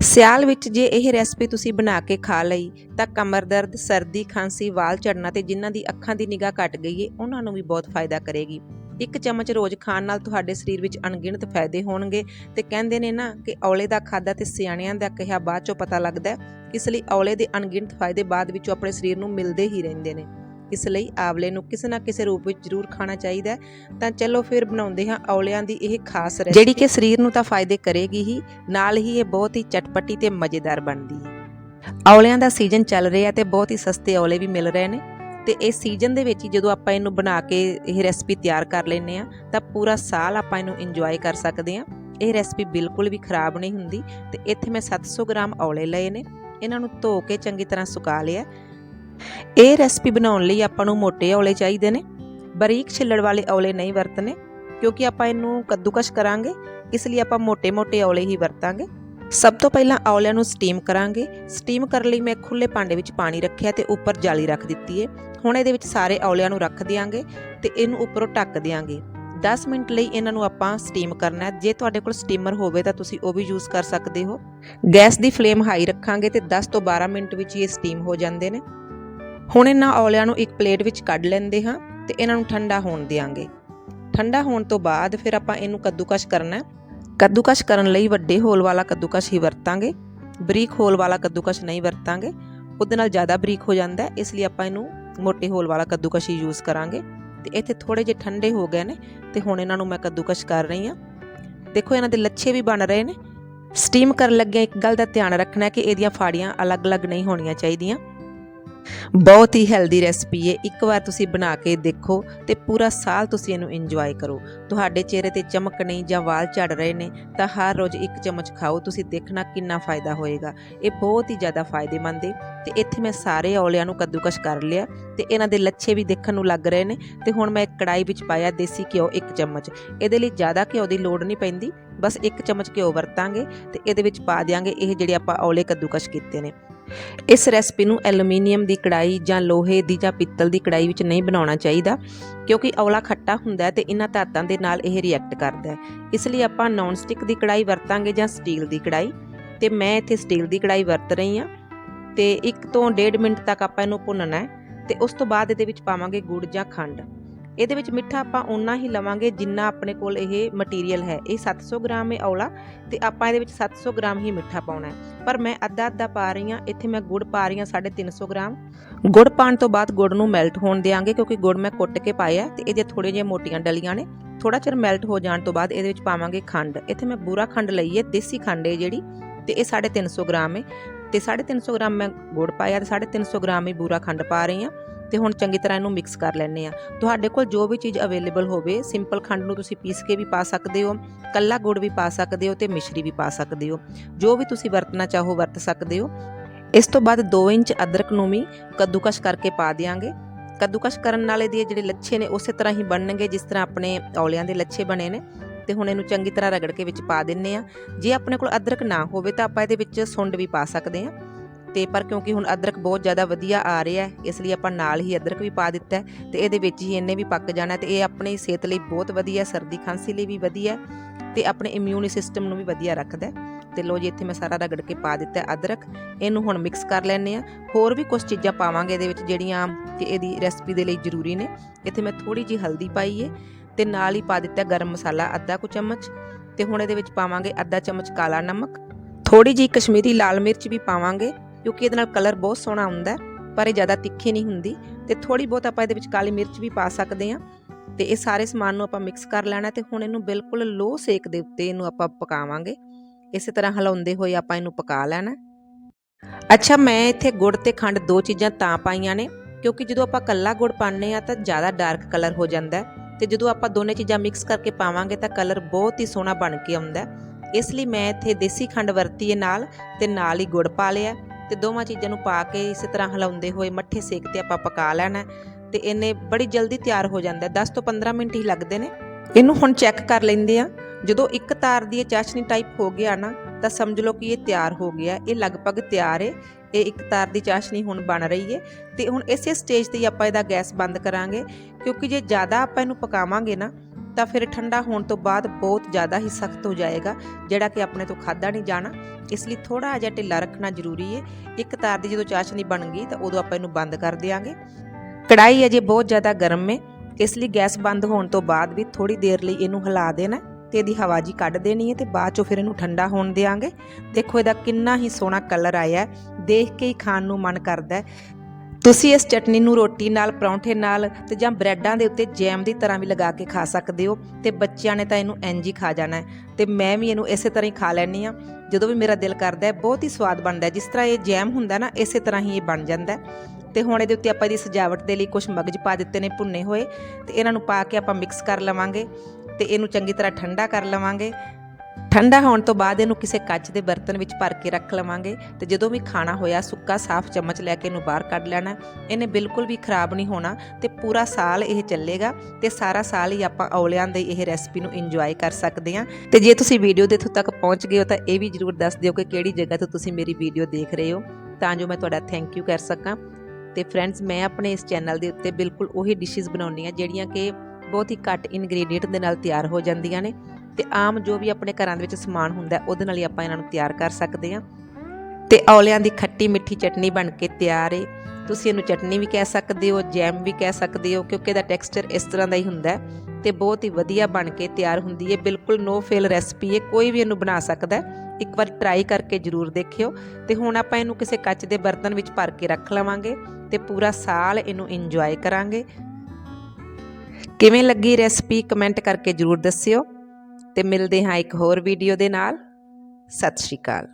ਸਿਆਲ ਵਿੱਚ ਜੇ ਇਹ ਰੈਸਪੀ ਤੁਸੀਂ ਬਣਾ ਕੇ ਖਾ ਲਈ, ਤਾਂ ਕਮਰ ਦਰਦ, ਸਰਦੀ, ਖਾਂਸੀ, ਵਾਲ ਝੜਨਾ ਤੇ ਜਿਨ੍ਹਾਂ ਦੀ ਅੱਖਾਂ ਦੀ ਨਿਗਾਹ ਘਟ ਗਈ ਏ, ਉਹਨਾਂ ਨੂੰ ਵੀ ਬਹੁਤ ਫਾਇਦਾ ਕਰੇਗੀ। ਇੱਕ ਚਮਚ ਰੋਜ਼ ਖਾਣ ਨਾਲ ਤੁਹਾਡੇ ਸਰੀਰ ਵਿੱਚ ਅਣਗਿਣਤ ਫਾਇਦੇ ਹੋਣਗੇ ਤੇ ਕਹਿੰਦੇ ਨੇ ਨਾ ਕਿ ਔਲੇ ਦਾ ਖਾਦਾ ਤੇ ਸਿਆਣਿਆਂ ਦਾ ਕਿਹਾ ਬਾਅਦ ਚੋਂ ਪਤਾ ਲੱਗਦਾ ਇਸ ਲਈ ਔਲੇ ਦੇ ਅਣਗਿਣਤ ਫਾਇਦੇ ਬਾਅਦ ਵਿੱਚੋਂ ਆਪਣੇ ਸਰੀਰ ਨੂੰ ਮਿਲਦੇ ਹੀ ਰਹਿੰਦੇ ਨੇ। ਇਸ ਲਈ ਆਵਲੇ ਨੂੰ ਕਿਸੇ ਨਾ ਕਿਸੇ ਰੂਪ ਵਿੱਚ ਜ਼ਰੂਰ ਖਾਣਾ ਚਾਹੀਦਾ ਤਾਂ ਚਲੋ ਫਿਰ ਬਣਾਉਂਦੇ ਹਾਂ ਔਲਿਆਂ ਦੀ ਇਹ ਖਾਸ ਰੈਸਪੀ ਜਿਹੜੀ ਕਿ ਸਰੀਰ ਨੂੰ ਤਾਂ ਫਾਇਦੇ ਕਰੇਗੀ ਹੀ, ਨਾਲ ਹੀ ਇਹ ਬਹੁਤ ਹੀ ਚਟਪਟੀ ਤੇ ਮਜ਼ੇਦਾਰ ਬਣਦੀ ਹੈ। ਔਲਿਆਂ ਦਾ ਸੀਜ਼ਨ ਚੱਲ ਰਿਹਾ ਤੇ ਬਹੁਤ ਹੀ ਸਸਤੇ ਔਲੇ ਵੀ ਮਿਲ ਰਹੇ ਨੇ। ਤੇ ਇਸ ਸੀਜ਼ਨ ਦੇ ਵਿੱਚ ਹੀ ਜਦੋਂ ਆਪਾਂ ਇਹਨੂੰ ਬਣਾ ਕੇ ਇਹ ਰੈਸਪੀ ਤਿਆਰ ਕਰ ਲੈਨੇ ਆ ਤਾਂ ਪੂਰਾ ਸਾਲ ਆਪਾਂ ਇਹਨੂੰ ਇੰਜੋਏ ਕਰ ਸਕਦੇ ਆ ਇਹ ਰੈਸਪੀ ਬਿਲਕੁਲ ਵੀ ਖਰਾਬ ਨਹੀਂ ਹੁੰਦੀ ਤੇ ਇੱਥੇ ਮੈਂ 700 ਗ੍ਰਾਮ ਔਲੇ ਲਏ ਨੇ। ਇਹਨਾਂ ਨੂੰ ਧੋ ਕੇ ਚੰਗੀ ਤਰ੍ਹਾਂ ਸੁਕਾ ਲਿਆ। ਇਹ ਰੈਸਪੀ ਬਣਾਉਣ ਲਈ ਆਪਾਂ ਨੂੰ ਮੋٹے ਔਲੇ ਚਾਹੀਦੇ ਨੇ, ਬਰੀਕ ਛਿੱਲੜ ਵਾਲੇ ਔਲੇ ਨਹੀਂ ਵਰਤਨੇ, ਕਿਉਂਕਿ ਆਪਾਂ ਇਹਨੂੰ ਕੱਦੂਕਸ਼ ਕਰਾਂਗੇ, ਇਸ ਲਈ ਆਪਾਂ ਮੋٹے-ਮੋٹے ਔਲੇ ਹੀ ਵਰਤਾਂਗੇ। ਸਭ ਤੋਂ ਪਹਿਲਾਂ ਔਲਿਆਂ ਨੂੰ ਸਟੀਮ ਕਰਾਂਗੇ। ਸਟੀਮ ਕਰਨ ਲਈ ਮੈਂ ਖੁੱਲੇ ਭਾਂਡੇ ਵਿੱਚ ਪਾਣੀ ਰੱਖਿਆ ਤੇ ਉੱਪਰ ਜਾਲੀ ਰੱਖ ਦਿੱਤੀ ਏ। ਹੁਣ ਇਹਦੇ ਵਿੱਚ ਸਾਰੇ ਔਲਿਆਂ ਨੂੰ ਰੱਖ ਦਿਆਂਗੇ ਤੇ ਇਹਨੂੰ ਉੱਪਰੋਂ ਢੱਕ ਦਿਆਂਗੇ। 10 ਮਿੰਟ ਲਈ ਇਹਨਾਂ ਨੂੰ ਆਪਾਂ ਸਟੀਮ ਕਰਨਾ ਹੈ। ਜੇ ਤੁਹਾਡੇ ਕੋਲ ਸਟੀਮਰ ਹੋਵੇ ਤਾਂ ਤੁਸੀਂ ਉਹ ਵੀ ਯੂਜ਼ ਕਰ ਸਕਦੇ ਹੋ। ਗੈਸ ਦੀ ਫਲੇਮ ਹਾਈ ਰੱਖਾਂਗੇ ਤੇ 10 ਤੋਂ 12 ਮਿੰਟ ਵਿੱਚ ਇਹ ਸਟੀਮ ਹੋ ਜਾਂਦੇ ਨੇ। ਹੁਣ ਇਹਨਾਂ ਔਲਿਆਂ ਨੂੰ ਇੱਕ ਪਲੇਟ ਵਿੱਚ ਕੱਢ ਲੈਂਦੇ ਹਾਂ ਤੇ ਇਹਨਾਂ ਨੂੰ ਠੰਡਾ ਹੋਣ ਦਿਆਂਗੇ। ਠੰਡਾ ਹੋਣ ਤੋਂ ਬਾਅਦ ਫਿਰ ਆਪਾਂ ਇਹਨੂੰ ਕੱਦੂਕਸ਼ ਕਰਨਾ ਹੈ। ਕੱਦੂਕਸ਼ ਕਰਨ ਲਈ ਵੱਡੇ ਹੋਲ ਵਾਲਾ ਕੱਦੂਕਸ਼ ਹੀ ਵਰਤਾਂਗੇ। ਬਰੀਕ ਹੋਲ ਵਾਲਾ ਕੱਦੂਕਸ਼ ਨਹੀਂ ਵਰਤਾਂਗੇ। ਉਹਦੇ ਨਾਲ ਜ਼ਿਆਦਾ ਬਰੀਕ ਹੋ ਜਾਂਦਾ ਹੈ, ਇਸ ਲਈ ਆਪਾਂ ਇਹਨੂੰ ਮੋਟੇ ਹੋਲ ਵਾਲਾ ਕੱਦੂਕਸ਼ ਹੀ ਯੂਜ਼ ਕਰਾਂਗੇ। ਤੇ ਇੱਥੇ ਥੋੜੇ ਜਿਹੇ ਠੰਡੇ ਹੋ ਗਏ ਨੇ ਤੇ ਹੁਣ ਇਹਨਾਂ ਨੂੰ ਮੈਂ ਕੱਦੂਕਸ਼ ਕਰ ਰਹੀ ਹਾਂ। ਦੇਖੋ ਇਹਨਾਂ ਦੇ ਲੱਛੇ ਵੀ ਬਣ ਰਹੇ ਨੇ। ਸਟੀਮ ਕਰਨ ਲੱਗਿਆਂ ਇੱਕ ਗੱਲ ਦਾ ਧਿਆਨ ਰੱਖਣਾ ਹੈ ਕਿ ਇਹਦੀਆਂ ਫਾੜੀਆਂ ਅਲੱਗ-ਅਲੱਗ ਨਹੀਂ ਹੋਣੀਆਂ ਚਾਹੀਦੀਆਂ। ਬਹੁਤ ਹੀ ਹੈਲਦੀ ਰੈਸਪੀ ਹੈ। ਇੱਕ ਵਾਰ ਤੁਸੀਂ ਬਣਾ ਕੇ ਦੇਖੋ ਤੇ ਪੂਰਾ ਸਾਲ ਤੁਸੀਂ ਇਹਨੂੰ ਇੰਜੋਏ ਕਰੋ। ਤੁਹਾਡੇ ਚਿਹਰੇ ਤੇ ਚਮਕ ਨਹੀਂ ਜਾਂ ਵਾਲ ਝੜ ਰਹੇ ਨੇ ਤਾਂ ਹਰ ਰੋਜ਼ ਇੱਕ ਚਮਚ ਖਾਓ। ਤੁਸੀਂ ਦੇਖਣਾ ਕਿੰਨਾ ਫਾਇਦਾ ਹੋਏਗਾ। ਇਹ ਬਹੁਤ ਹੀ ਜ਼ਿਆਦਾ ਫਾਇਦੇਮੰਦ ਹੈ ਤੇ ਇੱਥੇ ਮੈਂ ਸਾਰੇ ਔਲਿਆਂ ਨੂੰ ਕੱਦੂਕਸ਼ ਕਰ ਲਿਆ ਤੇ ਇਹਨਾਂ ਦੇ ਲੱਛੇ ਵੀ ਦੇਖਣ ਨੂੰ ਲੱਗ ਰਹੇ ਨੇ ਤੇ ਹੁਣ ਮੈਂ ਇੱਕ ਕੜਾਈ ਵਿੱਚ ਪਾਇਆ ਦੇਸੀ ਘਿਓ ਇੱਕ ਚਮਚ। ਇਹਦੇ ਲਈ ਜ਼ਿਆਦਾ ਘਿਓ ਦੀ ਲੋੜ ਨਹੀਂ ਪੈਂਦੀ। ਬਸ ਇੱਕ ਚਮਚ ਘਿਓ ਵਰਤਾਂਗੇ ਤੇ ਇਹਦੇ ਵਿੱਚ ਪਾ ਦਿਆਂਗੇ ਇਹ ਜਿਹੜੇ ਆਪਾਂ ਔਲੇ ਕੱਦੂਕਸ਼ ਕੀਤੇ ਨੇ। ਇਸ ਰੈਸਪੀ ਨੂੰ ਐਲੂਮੀਨੀਅਮ ਦੀ ਕੜਾਈ ਜਾਂ ਲੋਹੇ ਦੀ ਜਾਂ ਪਿੱਤਲ ਦੀ ਕੜਾਈ ਵਿੱਚ ਨਹੀਂ ਬਣਾਉਣਾ ਚਾਹੀਦਾ, ਕਿਉਂਕਿ ਔਲਾ ਖੱਟਾ ਹੁੰਦਾ ਹੈ ਤੇ ਇਹਨਾਂ ਧਾਤਾਂ ਦੇ ਨਾਲ ਇਹ ਰਿਐਕਟ ਕਰਦਾ ਹੈ। ਇਸ ਲਈ ਆਪਾਂ ਨੌਨ ਸਟਿਕ ਦੀ ਕੜਾਈ ਵਰਤਾਂਗੇ ਜਾਂ ਸਟੀਲ ਦੀ ਕੜਾਈ ਤੇ ਮੈਂ ਇੱਥੇ ਸਟੀਲ ਦੀ ਕੜਾਈ ਵਰਤ ਰਹੀ ਹਾਂ ਤੇ 1 ਤੋਂ 1.5 ਮਿੰਟ ਤੱਕ ਆਪਾਂ ਇਹਨੂੰ ਭੁੰਨਣਾ ਹੈ ਤੇ ਉਸ ਤੋਂ ਬਾਅਦ ਇਹਦੇ ਵਿੱਚ ਪਾਵਾਂਗੇ ਗੁੜ ਜਾਂ ਖੰਡ। ਇਹਦੇ ਵਿੱਚ ਮਿੱਠਾ ਆਪਾਂ ਉਨਾ ਹੀ ਲਵਾਂਗੇ ਜਿੰਨਾ ਆਪਣੇ ਕੋਲ ਇਹ ਮਟੀਰੀਅਲ ਹੈ। ਇਹ 700 ਗ੍ਰਾਮ ਹੈ ਔਲਾ ਤੇ ਆਪਾਂ ਇਹਦੇ ਵਿੱਚ 700 ਗ੍ਰਾਮ ਹੀ ਮਿੱਠਾ ਪਾਉਣਾ ਹੈ। ਪਰ ਮੈਂ ਅੱਧਾ ਅੱਧਾ ਪਾ ਰਹੀ ਹਾਂ, ਇੱਥੇ ਮੈਂ ਗੁੜ ਪਾ ਰਹੀ ਹਾਂ 350 ਗ੍ਰਾਮ। ਗੁੜ ਪਾਣ ਤੋਂ ਬਾਅਦ ਗੁੜ ਨੂੰ ਮੈਲਟ ਹੋਣ ਦੇਾਂਗੇ ਕਿਉਂਕਿ ਗੁੜ ਮੈਂ ਕੁੱਟ ਕੇ ਪਾਇਆ ਤੇ ਇਹਦੇ ਥੋੜੇ ਜਿਹੇ ਮੋਟੀਆਂ ਡਲੀਆਂ ਨੇ। ਥੋੜਾ ਚਿਰ ਮੈਲਟ ਹੋ ਜਾਣ ਤੋਂ ਬਾਅਦ ਇਹਦੇ ਵਿੱਚ ਪਾਵਾਂਗੇ ਖੰਡ। ਇੱਥੇ ਮੈਂ ਬੂਰਾ ਖੰਡ ਲਈ ਹੈ, ਦੇਸੀ ਖੰਡ ਹੈ ਜਿਹੜੀ ਤੇ ਇਹ 350 ਗ੍ਰਾਮ ਹੈ। ਤੇ 350 ਗ੍ਰਾਮ ਮੈਂ ਗੁੜ ਪਾਇਆ ਤੇ 350 ਗ੍ਰਾਮ ਹੀ ਬੂਰਾ ਖੰਡ ਪਾ ਰਹੀ ਹਾਂ। ਤੇ ਹੁਣ ਚੰਗੀ ਤਰ੍ਹਾਂ ਇਹਨੂੰ ਮਿਕਸ ਕਰ ਲੈਣੇ ਆ ਤੁਹਾਡੇ ਕੋਲ ਜੋ ਵੀ ਚੀਜ਼ ਅਵੇਲੇਬਲ ਹੋਵੇ ਸਿੰਪਲ ਖੰਡ ਨੂੰ ਤੁਸੀਂ ਪੀਸ ਕੇ ਵੀ ਪਾ ਸਕਦੇ ਹੋ, ਕੱਲਾ ਗੁੜ ਵੀ ਪਾ ਸਕਦੇ ਹੋ ਤੇ ਮਿਸ਼ਰੀ ਵੀ ਪਾ ਸਕਦੇ ਹੋ। ਜੋ ਵੀ ਤੁਸੀਂ ਵਰਤਣਾ ਚਾਹੋ ਵਰਤ ਸਕਦੇ ਹੋ। ਇਸ ਤੋਂ ਬਾਅਦ 2 ਇੰਚ ਅਦਰਕ ਨੂੰ ਵੀ ਕੱਦੂਕਸ਼ ਕਰਕੇ ਪਾ ਦਿਆਂਗੇ। ਕੱਦੂਕਸ਼ ਕਰਨ ਨਾਲੇ ਦੇ ਜਿਹੜੇ ਲੱਛੇ ਨੇ ਉਸੇ ਤਰ੍ਹਾਂ ਹੀ ਬਣਨਗੇ, ਜਿਸ ਤਰ੍ਹਾਂ ਆਪਣੇ ਔਲਿਆਂ ਦੇ ਲੱਛੇ ਬਣੇ ਨੇ। ਤੇ ਹੁਣ ਇਹਨੂੰ ਚੰਗੀ ਤਰ੍ਹਾਂ ਰਗੜ ਕੇ ਵਿੱਚ ਪਾ ਦਿੰਨੇ ਆ ਜੇ ਆਪਣੇ ਕੋਲ ਅਦਰਕ ਨਾ ਹੋਵੇ ਤਾਂ ਆਪਾਂ ਇਹਦੇ ਵਿੱਚ ਸੁੰਡ ਵੀ ਪਾ ਸਕਦੇ ਆ ਤੇ ਪਰ ਕਿਉਂਕਿ ਹੁਣ ਅਦਰਕ ਬਹੁਤ ਜ਼ਿਆਦਾ ਵਧੀਆ ਆ ਰਿਹਾ ਹੈ, ਇਸ ਲਈ ਆਪਾਂ ਨਾਲ ਹੀ ਅਦਰਕ ਵੀ ਪਾ ਦਿੱਤਾ ਹੈ ਤੇ ਇਹਦੇ ਵਿੱਚ ਹੀ ਇਹਨੇ ਵੀ ਪੱਕ ਜਾਣਾ ਤੇ ਇਹ ਆਪਣੀ ਸਿਹਤ ਲਈ ਬਹੁਤ ਵਧੀਆ ਸਰਦੀ ਖਾਂਸੀ ਲਈ ਵੀ ਵਧੀਆ ਹੈ ਤੇ ਆਪਣੇ ਇਮਿਊਨ ਸਿਸਟਮ ਨੂੰ ਵੀ ਵਧੀਆ ਰੱਖਦਾ ਹੈ। ਤੇ ਲੋ ਜੀ, ਇੱਥੇ ਮੈਂ ਸਾਰਾ ਰਗੜ ਕੇ ਪਾ ਦਿੱਤਾ ਅਦਰਕ, ਇਹਨੂੰ ਹੁਣ ਮਿਕਸ ਕਰ ਲੈਣੇ ਆ ਹੋਰ ਵੀ ਕੁਝ ਚੀਜ਼ਾਂ ਪਾਵਾਂਗੇ ਇਹਦੇ ਵਿੱਚ ਜਿਹੜੀਆਂ ਕਿ ਇਹਦੀ ਰੈਸਪੀ ਦੇ ਲਈ ਜ਼ਰੂਰੀ ਨੇ। ਇੱਥੇ ਮੈਂ ਥੋੜੀ ਜੀ ਹਲਦੀ ਪਾਈ ਹੈ ਤੇ ਨਾਲ ਹੀ ਪਾ ਦਿੱਤਾ ਗਰਮ ਮਸਾਲਾ ਅੱਧਾ ਕੁ ਚਮਚ ਤੇ ਹੁਣ ਇਹਦੇ ਵਿੱਚ ਪਾਵਾਂਗੇ ਅੱਧਾ ਚਮਚ ਕਾਲਾ ਨਮਕ। ਥੋੜੀ ਜੀ ਕਸ਼ਮੀਰੀ ਲਾਲ ਮਿਰਚ ਵੀ ਪਾਵਾਂਗੇ ਕਿਉਂਕਿ ਇਹਦੇ ਨਾਲ ਕਲਰ ਬਹੁਤ ਸੋਹਣਾ ਹੁੰਦਾ ਪਰ ਇਹ ਜ਼ਿਆਦਾ ਤਿੱਖੀ ਨਹੀਂ ਹੁੰਦੀ ਤੇ ਥੋੜੀ ਬਹੁਤ ਆਪਾਂ ਇਹਦੇ ਵਿੱਚ ਕਾਲੀ ਮਿਰਚ ਵੀ ਪਾ ਸਕਦੇ ਹਾਂ। ਤੇ ਇਹ ਸਾਰੇ ਸਮਾਨ ਨੂੰ ਆਪਾਂ ਮਿਕਸ ਕਰ ਲੈਣਾ ਤੇ ਹੁਣ ਇਹਨੂੰ ਬਿਲਕੁਲ ਲੋ ਸੇਕ ਦੇ ਉੱਤੇ ਇਹਨੂੰ ਆਪਾਂ ਪਕਾਵਾਂਗੇ। ਇਸੇ ਤਰ੍ਹਾਂ ਹਿਲਾਉਂਦੇ ਹੋਏ ਆਪਾਂ ਇਹਨੂੰ ਪਕਾ ਲੈਣਾ। ਅੱਛਾ, ਮੈਂ ਇੱਥੇ ਗੁੜ ਤੇ ਖੰਡ ਦੋ ਚੀਜ਼ਾਂ ਤਾਂ ਪਾਈਆਂ ਨੇ, ਕਿਉਂਕਿ ਜਦੋਂ ਆਪਾਂ ਕੱਲਾ ਗੁੜ ਪਾਉਂਦੇ ਆ ਤਾਂ ਜ਼ਿਆਦਾ ਡਾਰਕ ਕਲਰ ਹੋ ਜਾਂਦਾ ਹੈ ਤੇ ਜਦੋਂ ਆਪਾਂ ਦੋਨੇ ਚੀਜ਼ਾਂ ਮਿਕਸ ਕਰਕੇ ਪਾਵਾਂਗੇ ਤਾਂ ਕਲਰ ਬਹੁਤ ਹੀ ਸੋਹਣਾ ਬਣ ਕੇ ਆਉਂਦਾ ਇਸ ਲਈ ਮੈਂ ਇੱਥੇ ਦੇਸੀ ਖੰਡ ਵਰਤੀ ਹੈ ਨਾਲ ਤੇ ਨਾਲ ਹੀ ਗੁੜ ਪਾ ਲਿਆ ਤੇ ਦੋਵਾਂ ਚੀਜ਼ਾਂ ਨੂੰ ਪਾ ਕੇ ਇਸੇ ਤਰ੍ਹਾਂ ਹਿਲਾਉਂਦੇ ਹੋਏ ਮੱਠੇ ਸੇਕ ਤੇ ਆਪਾਂ ਪਕਾ ਲੈਣਾ ਤੇ ਇਹਨੇ ਬੜੀ ਜਲਦੀ ਤਿਆਰ ਹੋ ਜਾਂਦਾ ਹੈ। 10 ਤੋਂ 15 ਮਿੰਟ ਹੀ ਲੱਗਦੇ ਨੇ। ਇਹਨੂੰ ਹੁਣ ਚੈੱਕ ਕਰ ਲੈਂਦੇ ਆ ਜਦੋਂ ਇੱਕ ਤਾਰ ਦੀ ਇਹ ਚਾਸ਼ਨੀ ਟਾਈਪ ਹੋ ਗਿਆ ਨਾ, ਤਾਂ ਸਮਝ ਲਓ ਕਿ ਇਹ ਤਿਆਰ ਹੋ ਗਿਆ ਇਹ ਲਗਭਗ ਤਿਆਰ ਹੈ। ਇਹ ਇੱਕ ਤਾਰ ਦੀ ਚਾਸ਼ਨੀ ਹੁਣ ਬਣ ਰਹੀ ਹੈ। ਤੇ ਹੁਣ ਇਸੇ ਸਟੇਜ ਤੇ ਹੀ ਆਪਾਂ ਇਹਦਾ ਗੈਸ ਬੰਦ ਕਰਾਂਗੇ। ਕਿਉਂਕਿ ਜੇ ਜ਼ਿਆਦਾ ਆਪਾਂ ਇਹਨੂੰ ਪਕਾਵਾਂਗੇ ਨਾ ਤਾਂ ਫਿਰ ਠੰਡਾ ਹੋਣ ਤੋਂ ਬਾਅਦ ਬਹੁਤ ਜ਼ਿਆਦਾ ਹੀ ਸਖਤ ਹੋ ਜਾਏਗਾ, ਜਿਹੜਾ ਕਿ ਆਪਣੇ ਤੋਂ ਖਾਦਾ ਨਹੀਂ ਜਾਣਾ। ਇਸ ਲਈ ਥੋੜਾ ਜਿਹਾ ਢਿੱਲਾ ਰੱਖਣਾ ਜ਼ਰੂਰੀ ਹੈ ਇੱਕ ਤਾਰ ਦੀ ਜਦੋਂ ਚਾਸ਼ਨੀ ਬਣ ਗਈ ਤਾਂ ਉਦੋਂ ਆਪਾਂ ਇਹਨੂੰ ਬੰਦ ਕਰ ਦਿਆਂਗੇ। ਕੜਾਈ ਅਜੇ ਬਹੁਤ ਜ਼ਿਆਦਾ ਗਰਮ ਹੈ ਇਸ ਲਈ ਗੈਸ ਬੰਦ ਹੋਣ ਤੋਂ ਬਾਅਦ ਵੀ ਥੋੜੀ ਦੇਰ ਲਈ ਇਹਨੂੰ ਹਿਲਾ ਦੇਣਾ ਤੇ ਇਹਦੀ ਹਵਾ ਜੀ ਕੱਢ ਦੇਣੀ ਹੈ ਤੇ ਬਾਅਦ ਚੋਂ ਫਿਰ ਇਹਨੂੰ ਠੰਡਾ ਹੋਣ ਦੇਾਂਗੇ ਦੇਖੋ ਇਹਦਾ ਕਿੰਨਾ ਹੀ ਸੋਹਣਾ ਕਲਰ ਆਇਆ ਦੇਖ ਕੇ ਹੀ ਖਾਣ ਨੂੰ ਮਨ ਕਰਦਾ ਤੁਸੀਂ ਇਸ ਚਟਨੀ ਨੂੰ ਰੋਟੀ ਨਾਲ, ਪਰੌਂਠੇ ਨਾਲ ਤੇ ਜਾਂ ਬ੍ਰੈਡਾਂ ਦੇ ਉੱਤੇ ਜੈਮ ਦੀ ਤਰ੍ਹਾਂ ਵੀ ਲਗਾ ਕੇ ਖਾ ਸਕਦੇ ਹੋ ਤੇ ਬੱਚਿਆਂ ਨੇ ਤਾਂ ਇਹਨੂੰ ਇੰਜ ਹੀ ਖਾ ਜਾਣਾ ਹੈ। ਤੇ ਮੈਂ ਵੀ ਇਹਨੂੰ ਇਸੇ ਤਰ੍ਹਾਂ ਹੀ ਖਾ ਲੈਣੀ ਆ ਜਦੋਂ ਵੀ ਮੇਰਾ ਦਿਲ ਕਰਦਾ ਹੈ, ਬਹੁਤ ਹੀ ਸਵਾਦ ਬਣਦਾ ਜਿਸ ਤਰ੍ਹਾਂ ਇਹ ਜੈਮ ਹੁੰਦਾ ਨਾ, ਇਸੇ ਤਰ੍ਹਾਂ ਹੀ ਇਹ ਬਣ ਜਾਂਦਾ ਹੈ। ਤੇ ਹੁਣ ਇਹਦੇ ਉੱਤੇ ਆਪਾਂ ਇਹਦੀ ਸਜਾਵਟ ਦੇ ਲਈ ਕੁਝ ਮਗਜ ਪਾ ਦਿੱਤੇ ਨੇ ਭੁੰਨੇ ਹੋਏ ਤੇ ਇਹਨਾਂ ਨੂੰ ਪਾ ਕੇ ਆਪਾਂ ਮਿਕਸ ਕਰ ਲਵਾਂਗੇ ਤੇ ਇਹਨੂੰ ਚੰਗੀ ਤਰ੍ਹਾਂ ਠੰਡਾ ਕਰ ਲਵਾਂਗੇ ਠੰਡਾ ਹੋਣ ਤੋਂ ਬਾਅਦ ਇਹਨੂੰ ਕਿਸੇ ਕੱਚ ਦੇ ਬਰਤਨ ਵਿੱਚ ਭਰ ਕੇ ਰੱਖ ਲਵਾਂਗੇ ਤੇ ਜਦੋਂ ਵੀ ਖਾਣਾ ਹੋਇਆ ਸੁੱਕਾ ਸਾਫ਼ ਚਮਚ ਲੈ ਕੇ ਇਹਨੂੰ ਬਾਹਰ ਕੱਢ ਲੈਣਾ। ਇਹਨੇ ਬਿਲਕੁਲ ਵੀ ਖਰਾਬ ਨਹੀਂ ਹੋਣਾ ਤੇ ਪੂਰਾ ਸਾਲ ਇਹ ਚੱਲੇਗਾ ਤੇ ਸਾਰਾ ਸਾਲ ਹੀ ਆਪਾਂ ਔਲਿਆਂ ਦੇ ਇਹ ਰੈਸਪੀ ਨੂੰ ਇੰਜੋਏ ਕਰ ਸਕਦੇ ਹਾਂ। ਤੇ ਜੇ ਤੁਸੀਂ ਵੀਡੀਓ ਦੇ ਇੱਥੋਂ ਤੱਕ ਪਹੁੰਚ ਗਏ ਹੋ ਤਾਂ ਇਹ ਵੀ ਜਰੂਰ ਦੱਸ ਦਿਓ ਕਿ ਕਿਹੜੀ ਜਗ੍ਹਾ ਤੋਂ ਤੁਸੀਂ ਮੇਰੀ ਵੀਡੀਓ ਦੇਖ ਰਹੇ ਹੋ। ਤਾਂ ਜੋ ਮੈਂ ਤੁਹਾਡਾ ਥੈਂਕ ਯੂ ਕਰ ਸਕਾਂ। ਤੇ ਫਰੈਂਡਸ ਮੈਂ ਆਪਣੇ ਇਸ ਚੈਨਲ ਦੇ ਉੱਤੇ ਬਿਲਕੁਲ ਉਹੀ ਡਿਸ਼ਸ ਬਣਾਉਂਦੀ ਆ ਜਿਹੜੀਆਂ ਕਿ ਬਹੁਤ ਹੀ ਘੱਟ ਇਨਗਰੀਡੀਅੰਟ ਦੇ ਨਾਲ ਤਿਆਰ ਹੋ ਜਾਂਦੀਆਂ ਨੇ। ਤੇ ਆਮ ਜੋ ਵੀ ਆਪਣੇ ਘਰਾਂ ਦੇ ਵਿੱਚ ਸਮਾਨ ਹੁੰਦਾ ਉਹਦੇ ਨਾਲ ਹੀ ਆਪਾਂ ਇਹਨਾਂ ਨੂੰ ਤਿਆਰ ਕਰ ਸਕਦੇ ਹਾਂ। ਤੇ ਔਲਿਆਂ ਦੀ ਖੱਟੀ ਮਿੱਠੀ ਚਟਨੀ ਬਣ ਕੇ ਤਿਆਰ ਏ। ਤੁਸੀਂ ਇਹਨੂੰ ਚਟਨੀ ਵੀ ਕਹਿ ਸਕਦੇ ਹੋ, ਜੈਮ ਵੀ ਕਹਿ ਸਕਦੇ ਹੋ, ਕਿਉਂਕਿ ਇਹਦਾ ਟੈਕਸਚਰ ਇਸ ਤਰ੍ਹਾਂ ਦਾ ਹੀ ਹੁੰਦਾ ਹੈ ਤੇ ਬਹੁਤ ਹੀ ਵਧੀਆ ਬਣ ਕੇ ਤਿਆਰ ਹੁੰਦੀ ਹੈ ਬਿਲਕੁਲ ਨੋ ਫੇਲ ਰੈਸਪੀ ਹੈ ਕੋਈ ਵੀ ਇਹਨੂੰ ਬਣਾ ਸਕਦਾ ਇੱਕ ਵਾਰ ਟਰਾਈ ਕਰਕੇ ਜਰੂਰ ਦੇਖਿਓ। ਤੇ ਹੁਣ ਆਪਾਂ ਇਹਨੂੰ ਕਿਸੇ ਕੱਚ ਦੇ ਬਰਤਨ ਵਿੱਚ ਭਰ ਕੇ ਰੱਖ ਲਵਾਂਗੇ ਤੇ ਪੂਰਾ ਸਾਲ ਇਹਨੂੰ ਇੰਜੋਏ ਕਰਾਂਗੇ। ਕਿਵੇਂ ਲੱਗੀ ਰੈਸਪੀ ਕਮੈਂਟ ਕਰਕੇ ਜਰੂਰ ਦੱਸਿਓ। ਤੇ ਮਿਲਦੇ ਹਾਂ ਇੱਕ ਹੋਰ ਵੀਡੀਓ ਦੇ ਨਾਲ। ਸਤਿ ਸ਼੍ਰੀ ਅਕਾਲ।